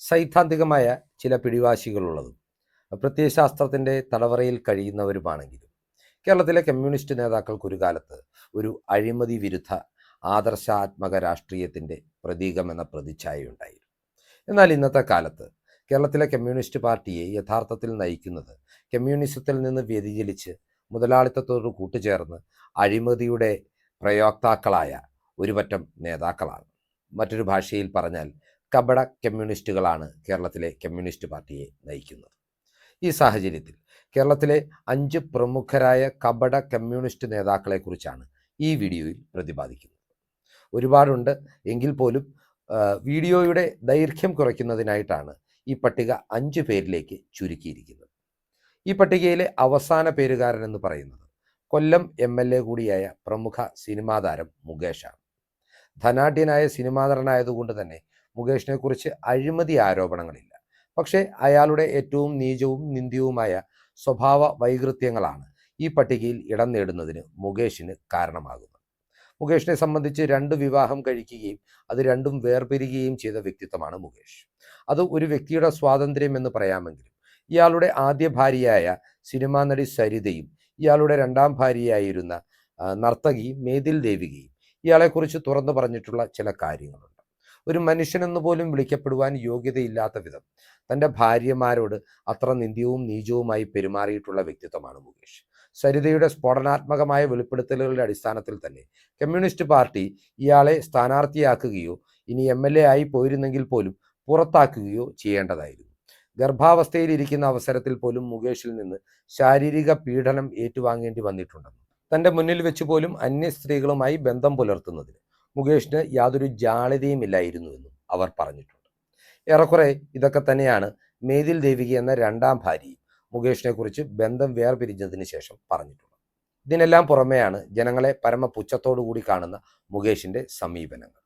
സൈദ്ധാന്തികമായ ചില പിടിവാശികളുള്ളതും പ്രത്യയശാസ്ത്രത്തിന്റെ തടവറയിൽ കഴിയുന്നവരുമാണെങ്കിലും കേരളത്തിലെ കമ്മ്യൂണിസ്റ്റ് നേതാക്കൾക്ക് ഒരു കാലത്ത് ഒരു അഴിമതി വിരുദ്ധ ആദർശാത്മക രാഷ്ട്രീയത്തിന്റെ പ്രതീകമെന്ന പ്രതിച്ഛായയുണ്ടായിരുന്നു എന്നാൽ ഇന്നത്തെ കാലത്ത് കേരളത്തിലെ കമ്മ്യൂണിസ്റ്റ് പാർട്ടിയെ യഥാർത്ഥത്തിൽ നയിക്കുന്നത് കമ്മ്യൂണിസത്തിൽ നിന്ന് വ്യതിചലിച്ച് മുതലാളിത്തത്തോട് കൂട്ടുചേർന്ന് അഴിമതിയുടെ പ്രയോക്താക്കളായ ഒരുപറ്റം നേതാക്കളാണ്. മറ്റൊരു ഭാഷയിൽ പറഞ്ഞാൽ കപട കമ്മ്യൂണിസ്റ്റുകളാണ് കേരളത്തിലെ കമ്മ്യൂണിസ്റ്റ് പാർട്ടിയെ നയിക്കുന്നത്. ഈ സാഹചര്യത്തിൽ കേരളത്തിലെ അഞ്ച് പ്രമുഖരായ കപട കമ്മ്യൂണിസ്റ്റ് നേതാക്കളെക്കുറിച്ചാണ് ഈ വീഡിയോയിൽ പ്രതിപാദിക്കുന്നത്. ഒരുപാടുണ്ട് എങ്കിൽ പോലും വീഡിയോയുടെ ദൈർഘ്യം കുറയ്ക്കുന്നതിനായിട്ടാണ് ഈ പട്ടിക അഞ്ച് പേരിലേക്ക് ചുരുക്കിയിരിക്കുന്നത്. ഈ പട്ടികയിലെ അവസാന പേരുകാരൻ എന്ന് പറയുന്നത് കൊല്ലം എം എൽ എ കൂടിയായ പ്രമുഖ സിനിമാതാരം മുകേഷാണ്. ധനാഢ്യനായ സിനിമാ നടനായതുകൊണ്ട് തന്നെ മുകേഷിനെ കുറിച്ച് അഴിമതി ആരോപണങ്ങളില്ല. പക്ഷേ അയാളുടെ ഏറ്റവും നീചവും നിന്ദ്യവുമായ സ്വഭാവ വൈകൃത്യങ്ങളാണ് ഈ പട്ടികയിൽ ഇടം നേടുന്നതിന് മുകേഷിന് കാരണമാകുന്നത്. മുകേഷിനെ സംബന്ധിച്ച് രണ്ട് വിവാഹം കഴിക്കുകയും അത് രണ്ടും വേർപിരിയുകയും ചെയ്ത വ്യക്തിത്വമാണ് മുകേഷ്. അത് ഒരു വ്യക്തിയുടെ സ്വാതന്ത്ര്യം എന്ന് പറയാമെങ്കിലും ഇയാളുടെ ആദ്യ ഭാര്യയായ സിനിമാ നടി സരിതയും ഇയാളുടെ രണ്ടാം ഭാര്യയായിരുന്ന നർത്തകി മേതിൽ ദേവികയും ഇയാളെക്കുറിച്ച് തുറന്നു പറഞ്ഞിട്ടുള്ള ചില കാര്യങ്ങളുണ്ട്. ഒരു മനുഷ്യനെന്ന് പോലും വിളിക്കപ്പെടുവാൻ യോഗ്യതയില്ലാത്ത വിധം തന്റെ ഭാര്യമാരോട് അത്ര നിന്ദ്യവും നീചവുമായി പെരുമാറിയിട്ടുള്ള വ്യക്തിത്വമാണ് മുകേഷ്. സരിതയുടെ സ്ഫോടനാത്മകമായ വെളിപ്പെടുത്തലുകളുടെ അടിസ്ഥാനത്തിൽ തന്നെ കമ്മ്യൂണിസ്റ്റ് പാർട്ടി ഇയാളെ സ്ഥാനാർത്ഥിയാക്കുകയോ ഇനി എം എൽ എ ആയി പോയിരുന്നെങ്കിൽ പോലും പുറത്താക്കുകയോ ചെയ്യേണ്ടതായിരുന്നു. ഗർഭാവസ്ഥയിലിരിക്കുന്ന അവസരത്തിൽ പോലും മുകേഷിൽ നിന്ന് ശാരീരിക പീഡനം ഏറ്റുവാങ്ങേണ്ടി വന്നിട്ടുണ്ടെന്നും തന്റെ മുന്നിൽ വെച്ച് പോലും അന്യ സ്ത്രീകളുമായി ബന്ധം പുലർത്തുന്നതിന് മുകേഷിന് യാതൊരു ജാളിതയും ഇല്ലായിരുന്നുവെന്നും അവർ പറഞ്ഞിട്ടുണ്ട്. ഏറെക്കുറെ ഇതൊക്കെ തന്നെയാണ് മേതിൽ ദേവിക എന്ന രണ്ടാം ഭാര്യയും മുകേഷിനെ കുറിച്ച് ബന്ധം വേർപിരിഞ്ഞതിന് ശേഷം പറഞ്ഞിട്ടുള്ളത്. ഇതിനെല്ലാം പുറമെയാണ് ജനങ്ങളെ പരമപുച്ഛത്തോടു കൂടി കാണുന്ന മുകേഷിന്റെ സമീപനങ്ങൾ.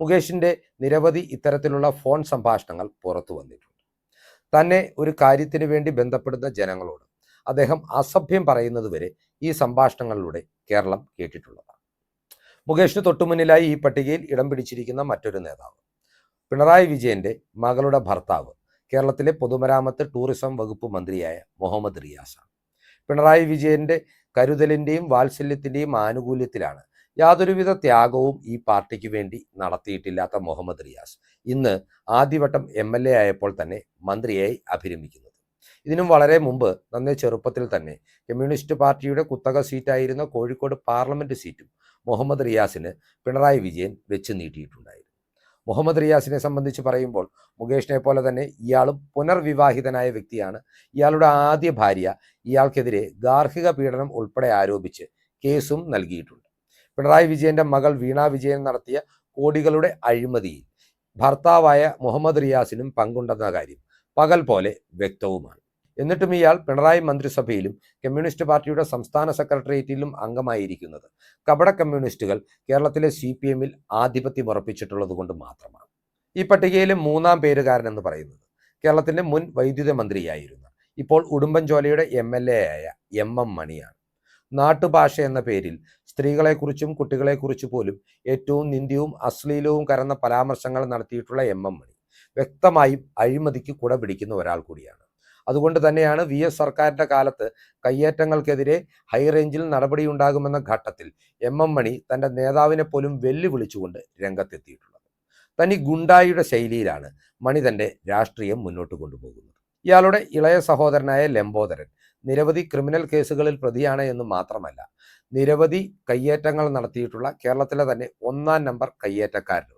മുകേഷിന്റെ നിരവധി ഇത്തരത്തിലുള്ള ഫോൺ സംഭാഷണങ്ങൾ പുറത്തു വന്നിട്ടുണ്ട്. തന്നെ ഒരു കാര്യത്തിന് വേണ്ടി ബന്ധപ്പെടുന്ന ജനങ്ങളോട് അദ്ദേഹം അസഭ്യം പറയുന്നത് വരെ ഈ സംഭാഷണങ്ങളിലൂടെ കേരളം കേട്ടിട്ടുള്ളതാണ്. മുകേഷിന് തൊട്ടുമുന്നിലായി ഈ പട്ടികയിൽ ഇടം പിടിച്ചിരിക്കുന്ന മറ്റൊരു നേതാവ്. പിണറായി വിജയന്റെ മകളുടെ ഭർത്താവ് കേരളത്തിലെ പൊതുമരാമത്ത് ടൂറിസം വകുപ്പ് മന്ത്രിയായ മുഹമ്മദ് റിയാസാണ്. പിണറായി വിജയന്റെ കരുതലിന്റെയും വാത്സല്യത്തിന്റെയും ആനുകൂല്യത്തിലാണ് യാതൊരുവിധ ത്യാഗവും ഈ പാർട്ടിക്ക് വേണ്ടി നടത്തിയിട്ടില്ലാത്ത മുഹമ്മദ് റിയാസ് ഇന്ന് ആദ്യവട്ടം എം എൽ എ ആയപ്പോൾ തന്നെ മന്ത്രിയായി അഭിരമിക്കുന്നത്. ഇതിനും വളരെ മുമ്പ് നന്നേ ചെറുപ്പത്തിൽ തന്നെ കമ്മ്യൂണിസ്റ്റ് പാർട്ടിയുടെ കുത്തക സീറ്റായിരുന്ന കോഴിക്കോട് പാർലമെന്റ് സീറ്റും മുഹമ്മദ് റിയാസിന് പിണറായി വിജയൻ വെച്ച് നീട്ടിയിട്ടുണ്ടായിരുന്നു. മുഹമ്മദ് റിയാസിനെ സംബന്ധിച്ച് പറയുമ്പോൾ മുകേഷിനെ പോലെ തന്നെ ഇയാളും പുനർവിവാഹിതനായ വ്യക്തിയാണ്. ഇയാളുടെ ആദ്യ ഭാര്യ ഇയാൾക്കെതിരെ ഗാർഹിക പീഡനം ഉൾപ്പെടെ ആരോപിച്ച് കേസും നൽകിയിട്ടുണ്ട്. പിണറായി വിജയന്റെ മകൾ വീണ വിജയൻ നടത്തിയ കോടികളുടെ അഴിമതിയിൽ ഭർത്താവായ മുഹമ്മദ് റിയാസിനും പങ്കുണ്ടെന്ന കാര്യം പകൽ പോലെ വ്യക്തവുമാണ്. എന്നിട്ടും ഇയാൾ പിണറായി മന്ത്രിസഭയിലും കമ്മ്യൂണിസ്റ്റ് പാർട്ടിയുടെ സംസ്ഥാന സെക്രട്ടേറിയറ്റിലും അംഗമായിരിക്കുന്നത്. കപട കമ്മ്യൂണിസ്റ്റുകൾ കേരളത്തിലെ സി പി എമ്മിൽ ആധിപത്യം ഉറപ്പിച്ചിട്ടുള്ളത് കൊണ്ട് മാത്രമാണ്. ഈ പട്ടികയിലെ മൂന്നാം പേരുകാരൻ എന്ന് പറയുന്നത് കേരളത്തിന്റെ മുൻ വൈദ്യുത മന്ത്രിയായിരുന്ന. ഇപ്പോൾ ഉടുമ്പൻചോലയുടെ എം എൽ എ ആയ എം എം മണിയാണ്. നാട്ടുഭാഷ എന്ന പേരിൽ സ്ത്രീകളെക്കുറിച്ചും കുട്ടികളെക്കുറിച്ച് പോലും ഏറ്റവും നിന്ദ്യവും അശ്ലീലവും കരന്ന പരാമർശങ്ങൾ നടത്തിയിട്ടുള്ള എം എം മണി വ്യക്തമായും അഴിമതിക്ക് കുട പിടിക്കുന്ന ഒരാൾ കൂടിയാണ്. അതുകൊണ്ട് തന്നെയാണ് വി എസ് സർക്കാരിന്റെ കാലത്ത് കയ്യേറ്റങ്ങൾക്കെതിരെ ഹൈറേഞ്ചിൽ നടപടിയുണ്ടാകുമെന്ന ഘട്ടത്തിൽ എം എം മണി തന്റെ നേതാവിനെ പോലും വെല്ലുവിളിച്ചുകൊണ്ട് രംഗത്തെത്തിയിട്ടുള്ളത്. തനി ഗുണ്ടായിയുടെ ശൈലിയിലാണ് മണി തന്റെ രാഷ്ട്രീയം മുന്നോട്ട് കൊണ്ടുപോകുന്നത്. ഇയാളുടെ ഇളയ സഹോദരനായ ലംബോദരൻ നിരവധി ക്രിമിനൽ കേസുകളിൽ പ്രതിയാണ് എന്ന് മാത്രമല്ല നിരവധി കയ്യേറ്റങ്ങൾ നടത്തിയിട്ടുള്ള കേരളത്തിലെ തന്നെ ഒന്നാം നമ്പർ കയ്യേറ്റക്കാരനുമാണ്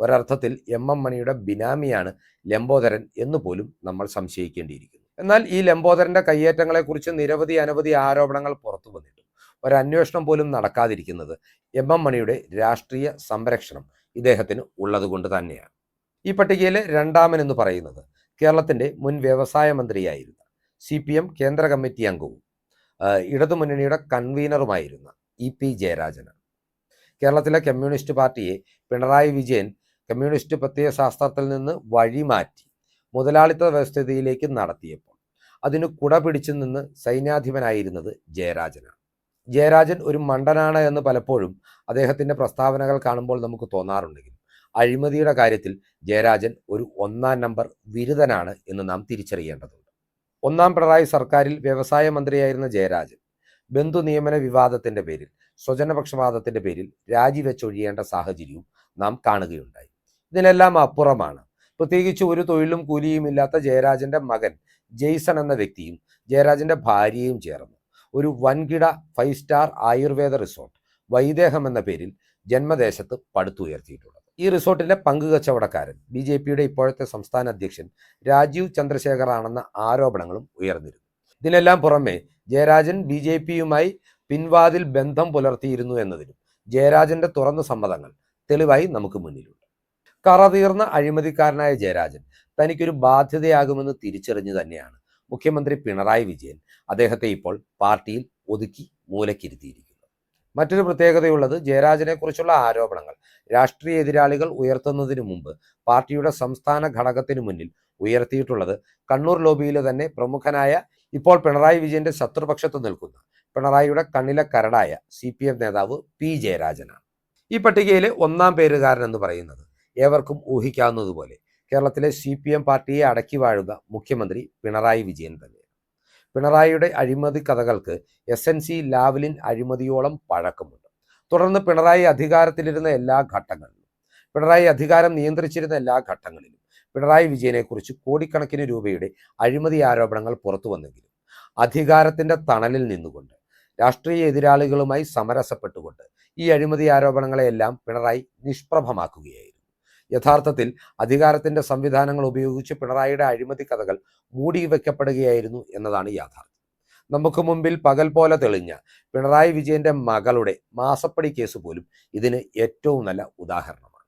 ഒരർത്ഥത്തിൽ എം എം മണിയുടെ ബിനാമിയാണ് ലംബോദരൻ എന്ന് പോലും നമ്മൾ സംശയിക്കേണ്ടിയിരിക്കുന്നു. എന്നാൽ ഈ ലംബോദരന്റെ കയ്യേറ്റങ്ങളെക്കുറിച്ച് നിരവധി അനവധി ആരോപണങ്ങൾ പുറത്തു വന്നിട്ടു ഒരന്വേഷണം പോലും നടക്കാതിരിക്കുന്നത് എം എം മണിയുടെ രാഷ്ട്രീയ സംരക്ഷണം ഇദ്ദേഹത്തിന് ഉള്ളതുകൊണ്ട് തന്നെയാണ്. ഈ പട്ടികയിലെ രണ്ടാമൻ എന്ന് പറയുന്നത് കേരളത്തിന്റെ മുൻ വ്യവസായ മന്ത്രിയായിരുന്ന സി പി എം കേന്ദ്ര കമ്മിറ്റി അംഗവും ഇടതുമുന്നണിയുടെ കൺവീനറുമായിരുന്ന ഇ പി ജയരാജനാണ്. കേരളത്തിലെ കമ്മ്യൂണിസ്റ്റ് പാർട്ടിയെ പിണറായി വിജയൻ കമ്മ്യൂണിസ്റ്റ് പ്രത്യയശാസ്ത്രത്തിൽ നിന്ന് വഴിമാറ്റി മുതലാളിത്ത വ്യവസ്ഥിതിയിലേക്ക് നടത്തിയപ്പോൾ അതിന് കുട പിടിച്ചു നിന്ന് സൈന്യാധിപനായിരുന്നത് ജയരാജനാണ്. ജയരാജൻ ഒരു മണ്ടനാണ് എന്ന് പലപ്പോഴും അദ്ദേഹത്തിന്റെ പ്രസ്താവനകൾ കാണുമ്പോൾ നമുക്ക് തോന്നാറുണ്ടെങ്കിലും അഴിമതിയുടെ കാര്യത്തിൽ ജയരാജൻ ഒരു ഒന്നാം നമ്പർ ബിരുദനാണ് എന്ന് നാം തിരിച്ചറിയേണ്ടതുണ്ട്. ഒന്നാം പിണറായി സർക്കാരിൽ വ്യവസായ മന്ത്രിയായിരുന്ന ജയരാജൻ ബന്ധു നിയമന വിവാദത്തിന്റെ പേരിൽ സ്വജനപക്ഷപാതത്തിന്റെ പേരിൽ രാജിവെച്ചൊഴിയേണ്ട സാഹചര്യവും നാം കാണുകയുണ്ടായി. ഇതിനെല്ലാം അപ്പുറമാണ്. പ്രത്യേകിച്ച് ഒരു തൊഴിലും കൂലിയും ഇല്ലാത്ത ജയരാജന്റെ മകൻ ജെയ്സൺ എന്ന വ്യക്തിയും ജയരാജന്റെ ഭാര്യയും ചേർന്ന്. ഒരു വൻകിട five star ayurveda resort Vaideham എന്ന പേരിൽ ജന്മദേശത്ത് പടുത്തുയർത്തിയിട്ടുള്ളത്. ഈ റിസോർട്ടിന്റെ പങ്ക് കച്ചവടക്കാരൻ ബി ജെ പിയുടെ ഇപ്പോഴത്തെ സംസ്ഥാന അധ്യക്ഷൻ രാജീവ് ചന്ദ്രശേഖർ ആണെന്ന ആരോപണങ്ങളും ഉയർന്നിരുന്നു. ഇതിനെല്ലാം പുറമെ ജയരാജൻ ബി ജെ പിയുമായി പിൻവാതിൽ ബന്ധം പുലർത്തിയിരുന്നു എന്നതിനും ജയരാജന്റെ തുറന്ന സമ്മതങ്ങൾ തെളിവായി നമുക്ക് മുന്നിലുണ്ട്. കറതീർന്ന അഴിമതിക്കാരനായ ജയരാജൻ തനിക്കൊരു ബാധ്യതയാകുമെന്ന് തിരിച്ചറിഞ്ഞു തന്നെയാണ് മുഖ്യമന്ത്രി പിണറായി വിജയൻ അദ്ദേഹത്തെ ഇപ്പോൾ പാർട്ടിയിൽ ഒതുക്കി മൂലക്കിരുത്തിയിരിക്കുന്നത്. മറ്റൊരു പ്രത്യേകതയുള്ളത് ജയരാജനെ കുറിച്ചുള്ള ആരോപണങ്ങൾ. രാഷ്ട്രീയ എതിരാളികൾ ഉയർത്തുന്നതിന് മുമ്പ് പാർട്ടിയുടെ സംസ്ഥാന ഘടകത്തിന് മുന്നിൽ ഉയർത്തിയിട്ടുള്ളത് കണ്ണൂർ ലോബിയിലെ തന്നെ പ്രമുഖനായ ഇപ്പോൾ പിണറായി വിജയന്റെ ശത്രുപക്ഷത്ത് നിൽക്കുന്ന പിണറായിയുടെ കണ്ണിലെ കരടായ സി പി എം നേതാവ് പി ജയരാജനാണ്. ഈ പട്ടികയിലെ ഒന്നാം പേരുകാരൻ എന്ന് പറയുന്നത് ഏവർക്കും ഊഹിക്കാവുന്നതുപോലെ. കേരളത്തിലെ സി പി എം പാർട്ടിയെ അടക്കി വാഴുക മുഖ്യമന്ത്രി പിണറായി വിജയൻ തന്നെ പിണറായിയുടെ അഴിമതി കഥകൾക്ക് എസ് എൻ സി ലാവലിൻ അഴിമതിയോളം പഴക്കമുണ്ട്. തുടർന്ന് പിണറായി അധികാരത്തിലിരുന്ന എല്ലാ ഘട്ടങ്ങളിലും പിണറായി അധികാരം നിയന്ത്രിച്ചിരുന്ന എല്ലാ ഘട്ടങ്ങളിലും പിണറായി വിജയനെക്കുറിച്ച് കോടിക്കണക്കിന് രൂപയുടെ അഴിമതി ആരോപണങ്ങൾ പുറത്തു വന്നെങ്കിലും അധികാരത്തിന്റെ തണലിൽ നിന്നുകൊണ്ട് രാഷ്ട്രീയ എതിരാളികളുമായി സമരസപ്പെട്ടുകൊണ്ട് ഈ അഴിമതി ആരോപണങ്ങളെയെല്ലാം പിണറായി നിഷ്പ്രഭമാക്കുകയായിരുന്നു. യഥാർത്ഥത്തിൽ അധികാരത്തിന്റെ സംവിധാനങ്ങൾ ഉപയോഗിച്ച് പിണറായിയുടെ അഴിമതി കഥകൾ മൂടി വയ്ക്കപ്പെടുകയായിരുന്നു എന്നതാണ് യാഥാർത്ഥ്യം. നമുക്ക് മുമ്പിൽ പകൽ പോലെ തെളിഞ്ഞ പിണറായി വിജയന്റെ മകളുടെ മാസപ്പടി കേസ് പോലും ഇതിന് ഏറ്റവും നല്ല ഉദാഹരണമാണ്.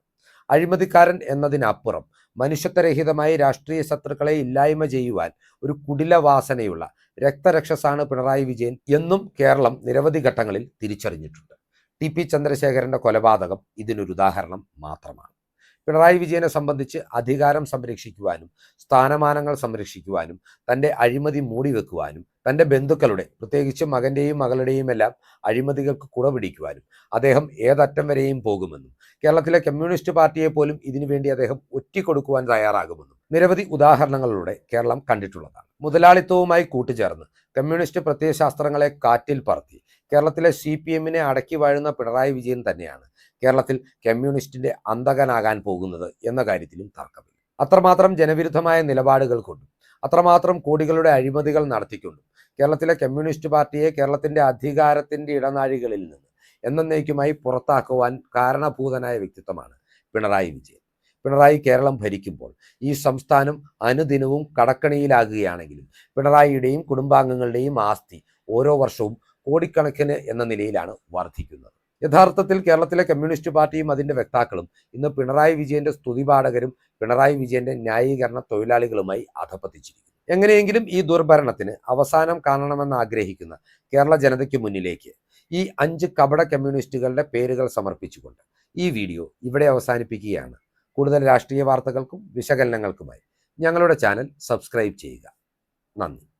അഴിമതിക്കാരൻ എന്നതിനപ്പുറം മനുഷ്യത്വരഹിതമായി രാഷ്ട്രീയ ശത്രുക്കളെ ഇല്ലായ്മ ചെയ്യുവാൻ ഒരു കുടിലവാസനയുള്ള രക്തരക്ഷസാണ് പിണറായി വിജയൻ എന്നും കേരളം നിരവധി ഘട്ടങ്ങളിൽ തിരിച്ചറിഞ്ഞിട്ടുണ്ട്. ടി പി ചന്ദ്രശേഖരന്റെ കൊലപാതകം ഇതിനൊരു ഉദാഹരണം മാത്രമാണ്. പിണറായി വിജയനെ സംബന്ധിച്ച് അധികാരം സംരക്ഷിക്കുവാനും സ്ഥാനമാനങ്ങൾ സംരക്ഷിക്കുവാനും തന്റെ അഴിമതി മൂടിവെക്കുവാനും തന്റെ ബന്ധുക്കളുടെ പ്രത്യേകിച്ച് മകന്റെയും മകളുടെയും എല്ലാം അഴിമതികൾക്ക് കുടപിടിക്കുവാനും അദ്ദേഹം ഏതറ്റം വരെയും പോകുമെന്നും കേരളത്തിലെ കമ്മ്യൂണിസ്റ്റ് പാർട്ടിയെ പോലും ഇതിനുവേണ്ടി അദ്ദേഹം ഒറ്റിക്കൊടുക്കുവാൻ തയ്യാറാകുമെന്നും നിരവധി ഉദാഹരണങ്ങളിലൂടെ കേരളം കണ്ടിട്ടുള്ളതാണ്. മുതലാളിത്തവുമായി കൂട്ടുചേർന്ന് കമ്മ്യൂണിസ്റ്റ് പ്രത്യയശാസ്ത്രങ്ങളെ കാറ്റിൽ പറത്തി കേരളത്തിലെ സി പി എമ്മിനെ അടക്കി വാഴുന്ന പിണറായി വിജയൻ തന്നെയാണ് കേരളത്തിൽ കമ്മ്യൂണിസ്റ്റിന്റെ അന്തകനാകാൻ പോകുന്നത് എന്ന കാര്യത്തിലും തർക്കമില്ല. അത്രമാത്രം ജനവിരുദ്ധമായ നിലപാടുകൾ കൊണ്ടും അത്രമാത്രം കോടികളുടെ അഴിമതികൾ നടത്തിക്കൊണ്ടും കേരളത്തിലെ കമ്മ്യൂണിസ്റ്റ് പാർട്ടിയെ കേരളത്തിന്റെ അധികാരത്തിന്റെ ഇടനാഴികളിൽ നിന്ന് എന്നേക്കുമായി പുറത്താക്കുവാൻ കാരണഭൂതനായ വ്യക്തിത്വമാണ് പിണറായി വിജയൻ. പിണറായി കേരളം ഭരിക്കുമ്പോൾ ഈ സംസ്ഥാനം അനുദിനവും കടക്കണിയിലാകുകയാണെങ്കിലും പിണറായിയുടെയും കുടുംബാംഗങ്ങളുടെയും ആസ്തി ഓരോ വർഷവും കോടിക്കണക്കിന് എന്ന നിലയിലാണ് വർദ്ധിക്കുന്നത്. യഥാർത്ഥത്തിൽ കേരളത്തിലെ കമ്മ്യൂണിസ്റ്റ് പാർട്ടിയും അതിന്റെ വക്താക്കളും ഇന്ന് പിണറായി വിജയന്റെ സ്തുതിപാഠകരും പിണറായി വിജയന്റെ ന്യായീകരണ തൊഴിലാളികളുമായി അധപ്പതിച്ചിരിക്കുന്നു എങ്ങനെയെങ്കിലും ഈ ദുർഭരണത്തിന് അവസാനം കാണണമെന്ന് ആഗ്രഹിക്കുന്ന കേരള ജനതയ്ക്ക് മുന്നിലേക്ക് ഈ അഞ്ച് കപട കമ്മ്യൂണിസ്റ്റുകളുടെ പേരുകൾ സമർപ്പിച്ചുകൊണ്ട് ഈ വീഡിയോ ഇവിടെ അവസാനിപ്പിക്കുകയാണ്. കൂടുതൽ രാഷ്ട്രീയ വാർത്തകൾക്കും വിശകലനങ്ങൾക്കുമായി ഞങ്ങളുടെ ചാനൽ സബ്സ്ക്രൈബ് ചെയ്യുക. നന്ദി.